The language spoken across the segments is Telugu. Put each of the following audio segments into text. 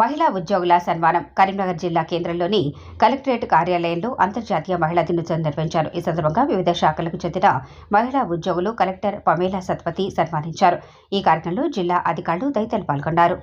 మహిళా ఉద్యోగుల సన్మానం కరీంనగర్ జిల్లా కేంద్రంలోని కలెక్టరేట్ కార్యాలయంలో అంతర్జాతీయ మహిళా దినోత్సవం నిర్వహించారు. ఈ సందర్భంగా వివిధ శాఖలకు చెందిన మహిళా ఉద్యోగులు కలెక్టర్ పమేలా సత్పతి సన్మానించారు. ఈ కార్యక్రమంలో జిల్లా అధికారులు తదితరులు పాల్గొన్నారు.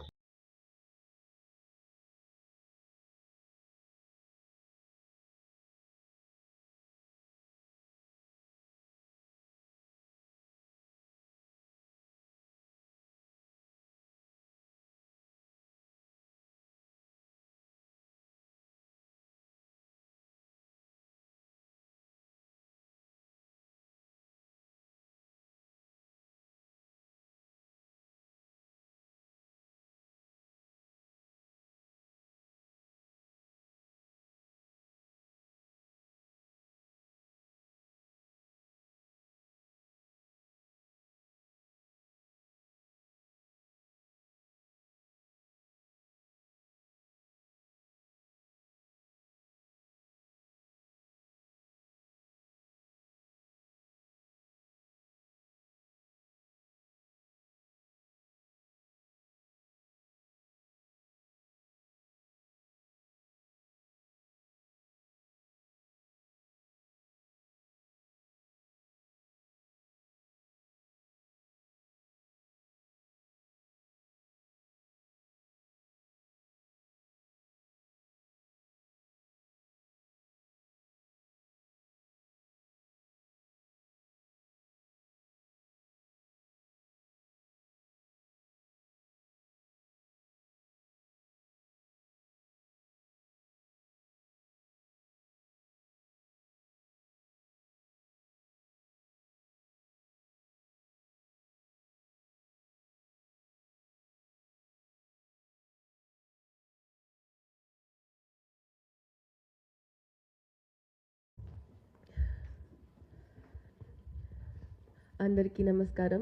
అందరికీ నమస్కారం.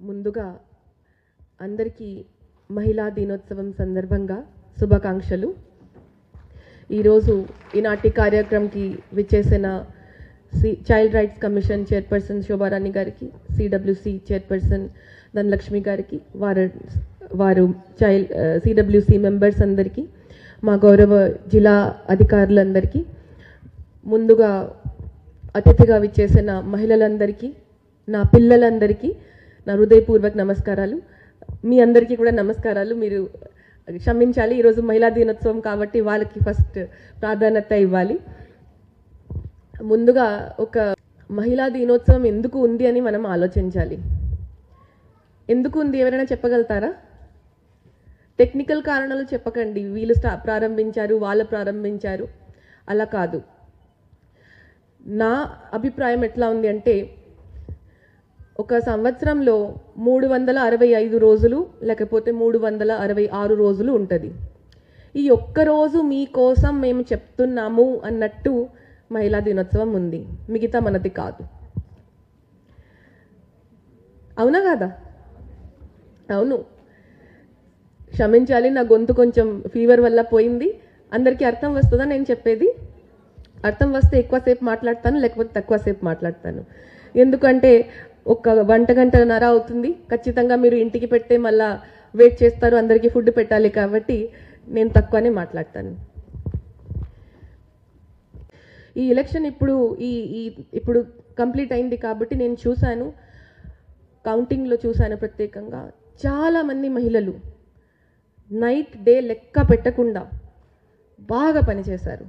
ముందుగా అందరికీ మహిళా దినోత్సవం సందర్భంగా శుభాకాంక్షలు. ఈరోజు ఈనాటి కార్యక్రమంకి విచ్చేసిన C child rights commission chairperson Shobharani గారికి సిడబ్ల్యూసి చైర్పర్సన్ ధనలక్ష్మి గారికి వారు వారు చైల్డ్ సిడబ్ల్యూసి మెంబర్స్ అందరికీ మా గౌరవ జిల్లా అధికారులందరికీ ముందుగా అతిథిగా విచ్చేసిన మహిళలందరికీ నా పిల్లలందరికీ నా హృదయపూర్వక నమస్కారాలు. మీ అందరికీ కూడా నమస్కారాలు. మీరు క్షమించాలి. ఈరోజు మహిళా దినోత్సవం కాబట్టి వాళ్ళకి ఫస్ట్ ప్రాధాన్యత ఇవ్వాలి. ముందుగా ఒక మహిళా దినోత్సవం ఎందుకు ఉంది అని మనం ఆలోచించాలి. ఎందుకు ఉంది ఎవరైనా చెప్పగలుగుతారా? టెక్నికల్ కారణాలు చెప్పకండి. వీళ్ళు స్టా ప్రారంభించారు వాళ్ళు ప్రారంభించారు. అలా కాదు. నా అభిప్రాయం ఎట్లా ఉంది అంటే ఒక సంవత్సరంలో మూడు వందల అరవై ఐదు రోజులు లేకపోతే మూడు వందల అరవై ఆరు రోజులు ఉంటుంది. ఈ ఒక్క రోజు మీకోసం మేము చెప్తున్నాము అన్నట్టు మహిళా దినోత్సవం ఉంది. మిగతా మనది కాదు. అవునా కాదా? అవును. క్షమించాలి నా గొంతు కొంచెం ఫీవర్ వల్ల పోయింది. అందరికీ అర్థం వస్తుందా నేను చెప్పేది? అర్థం వస్తే ఎక్కువసేపు మాట్లాడతాను లేకపోతే తక్కువసేపు మాట్లాడతాను. ఎందుకంటే ఒక గంట గంటన్నర అవుతుంది. ఖచ్చితంగా మీరు ఇంటికి పెడితే మళ్ళా వెయిట్ చేస్తారు అందరికీ ఫుడ్ పెట్టాలి కాబట్టి నేను తక్కువనే మాట్లాడతాను. ఈ ఎలక్షన్ ఇప్పుడు ఈ ఈ ఇప్పుడు కంప్లీట్ అయింది కాబట్టి నేను చూశాను. కౌంటింగ్లో చూశాను ప్రత్యేకంగా. చాలామంది మహిళలు నైట్ డే లెక్క పెట్టకుండా బాగా పనిచేశారు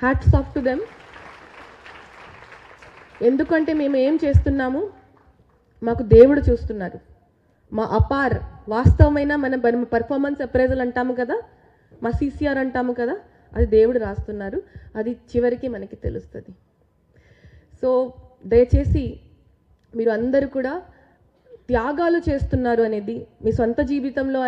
హ్యాట్స్ ఆఫ్ టు దెమ్ ఎందుకంటే మేము ఏం చేస్తున్నాము? మాకు దేవుడు చూస్తున్నారు. మా అపార్ వాస్తవమైన మన పర్ఫార్మెన్స్ అప్రైజల్ అంటాము కదా? మా సిసిఆర్ అంటాము కదా? అది దేవుడు రాస్తున్నారు. అది చివరికి మనకి తెలుస్తుంది. సో దయచేసి మీరు అందరూ కూడా త్యాగాలు చేస్తున్నారు అనేది మీ సొంత జీవితంలో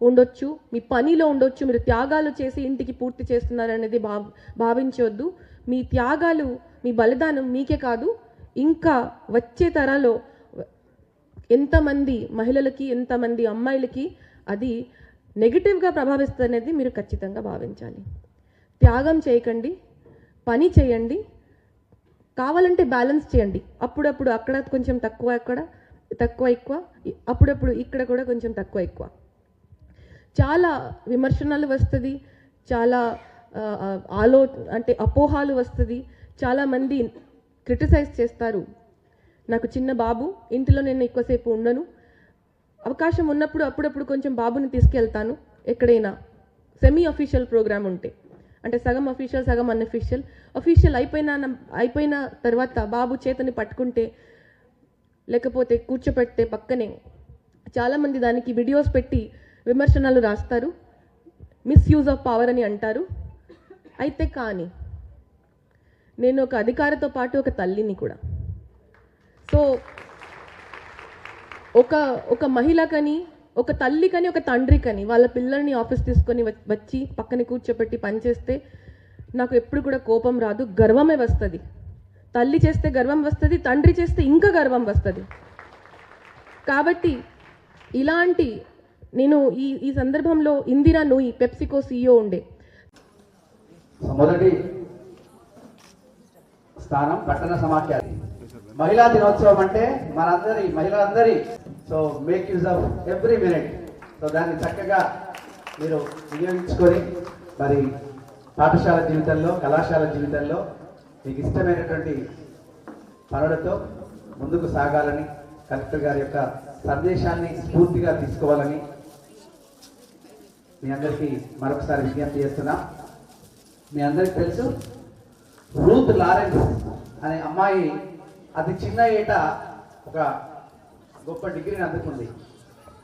ఉండొచ్చు మీ పనిలో ఉండొచ్చు మీరు త్యాగాలు చేసి ఇంటికి పూర్తి చేస్తున్నారనేది భావ భావించవద్దు మీ త్యాగాలు మీ బలిదానం మీకే కాదు ఇంకా వచ్చే తరాలో ఎంతమంది మహిళలకి ఎంతమంది అమ్మాయిలకి అది నెగిటివ్గా ప్రభావిస్తుంది మీరు ఖచ్చితంగా భావించాలి. త్యాగం చేయకండి పని చేయండి కావాలంటే బ్యాలెన్స్ చేయండి. అప్పుడప్పుడు అక్కడ కొంచెం తక్కువ అక్కడ తక్కువ ఎక్కువ అప్పుడప్పుడు ఇక్కడ కూడా కొంచెం తక్కువ ఎక్కువ. చాలా విమర్శనలు వస్తుంది చాలా ఆలో అంటే అపోహాలు వస్తుంది. చాలామంది క్రిటిసైజ్ చేస్తారు. నాకు చిన్న బాబు ఇంటిలో నేను ఎక్కువసేపు ఉండను. అవకాశం ఉన్నప్పుడు అప్పుడప్పుడు కొంచెం బాబుని తీసుకెళ్తాను ఎక్కడైనా. సెమీ అఫీషియల్ ప్రోగ్రామ్ ఉంటే. అంటే సగం అఫీషియల్ సగం అన్అఫీషియల్. అఫీషియల్ అయిపోయిన అయిపోయిన తర్వాత బాబు చేతని పట్టుకుంటే లేకపోతే కూర్చోపెడితే పక్కనే. చాలామంది దానికి వీడియోస్ పెట్టి విమర్శనలు రాస్తారు. మిస్యూజ్ ఆఫ్ పవర్ అని అంటారు. అయితే కానీ నేను ఒక అధికారితో పాటు ఒక తల్లిని కూడా. సో ఒక ఒక మహిళకని ఒక తల్లికని ఒక తండ్రికని వాళ్ళ పిల్లల్ని ఆఫీస్ తీసుకొని వచ్చి పక్కన కూర్చోబెట్టి పనిచేస్తే నాకు ఎప్పుడు కూడా కోపం రాదు గర్వమే వస్తుంది. తల్లి చేస్తే గర్వం వస్తుంది తండ్రి చేస్తే ఇంకా గర్వం వస్తుంది. కాబట్టి ఇలాంటి నేను ఈ ఈ సందర్భంలో ఇందిరా నూయి పెప్సికో సీఈఓ ఉండే. సో మొదటి స్థానం పట్టణ సమాఖ్య. మహిళా దినోత్సవం అంటే మనందరి మహిళలందరి. So make use of every minute so దాన్ని చక్కగా మీరు వినియోగించుకొని మరి పాఠశాల జీవితంలో కళాశాల జీవితంలో మీకు ఇష్టమైనటువంటి పనులతో ముందుకు సాగాలని కలెక్టర్ గారి యొక్క సందేశాన్ని స్ఫూర్తిగా తీసుకోవాలని మీ అందరికీ మరొకసారి విజ్ఞప్తి చేస్తున్నాం. మీ అందరికి తెలుసు రూత్ లారెన్స్ అనే అమ్మాయి అతి చిన్న ఏట ఒక గొప్ప డిగ్రీని అందుకుంది.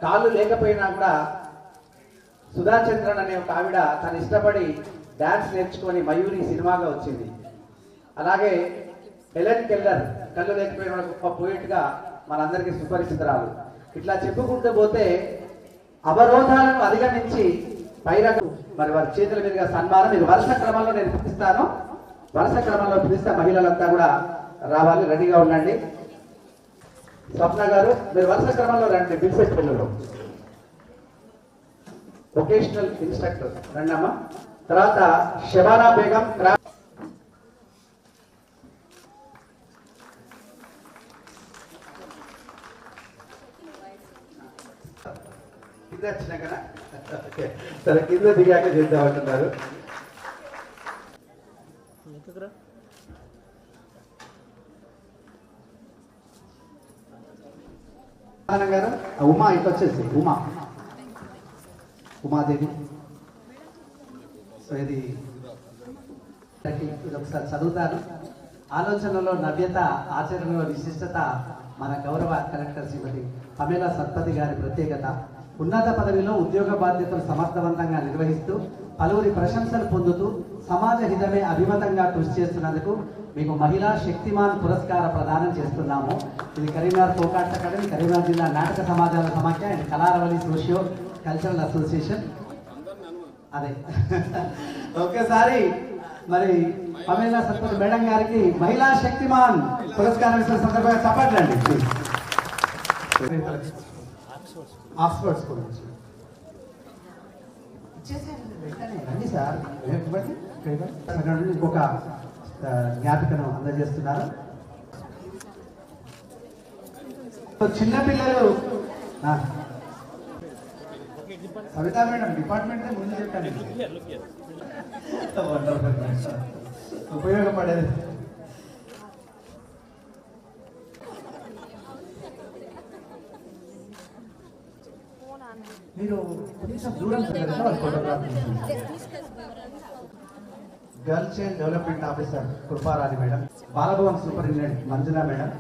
కాళ్ళు లేకపోయినా కూడా సుధాచంద్రన్ అనే ఒక ఆవిడ తను ఇష్టపడి డాన్స్ నేర్చుకొని మయూరి సినిమాగా వచ్చింది. అలాగే హెలెన్ కెల్లర్ కళ్ళు లేకపోయిన ఒక గొప్ప పోయిట్గా మనందరికీ సుపరిచితురాలు. ఇట్లా చెప్పుకుంటూ పోతే అవరోధాలను అధిగమించి పైరకు మరి వారి చేతుల మీదుగా సన్మానం. ఇది వరుస క్రమంలో నేను పిలుస్తాను. వరుస క్రమంలో పిలిస్తే మహిళలంతా కూడా రావాలి. రెడీగా ఉండండి. స్వప్న గారు మీరు వరుస క్రమంలో రండి. పిలిచే పిల్లలు వొకేషనల్ ఇన్స్ట్రక్టర్ రండి అమ్మా తర్వాత షబానా బేగం కింద వచ్చినాకనా. సరే కింద దిగాక చేద్దాం అంటున్నారు. ఆనంద్ గారు ఆ ఉమా ఇటు వచ్చేసి ఉమా. ఉమాదేవి. సో ఇది ఇది ఒకసారి చదువుతాను. ఆలోచనలో నవ్యత ఆచరణలో విశిష్టత మన గౌరవ కలెక్టర్ శ్రీమతి పమేలా సత్పతి గారి ప్రత్యేకత. ఉన్నత పదవిలో ఉద్యోగ బాధ్యతలు సమర్థవంతంగా నిర్వహిస్తూ పలువురి ప్రశంసలు పొందుతూ సమాజ హితమే అభిమతంగా కృషి చేస్తున్నందుకు మీకు మహిళా శక్తిమాన్ పురస్కార ప్రదానం చేస్తున్నాము. ఇది కరీంనగర్ ఫోకాట్ అకాడమీ కరీంనగర్ జిల్లా నాటక సమాజాల సమాఖ్య and Kalaravali socio cultural association. అదే. ఒకేసారి మరి పమేలా సత్పతి మేడం గారికి మహిళా శక్తిమాన్ పురస్కారం ఇచ్చిన సందర్భంగా చెప్పండి ఆక్స్ఫర్డ్ స్కూల్ నుంచి రండి సార్. ఇంకొక జ్ఞాపికను అందజేస్తున్నారు. చిన్న పిల్లలు ఆ. సవితా మేడం డిపార్ట్మెంట్ ముందు చెప్పాను. ఉపయోగపడేది. మీరు కొంచెం దూరం photograph girl child development officer Kriparani madam Balbhavan superintendent Manjula madam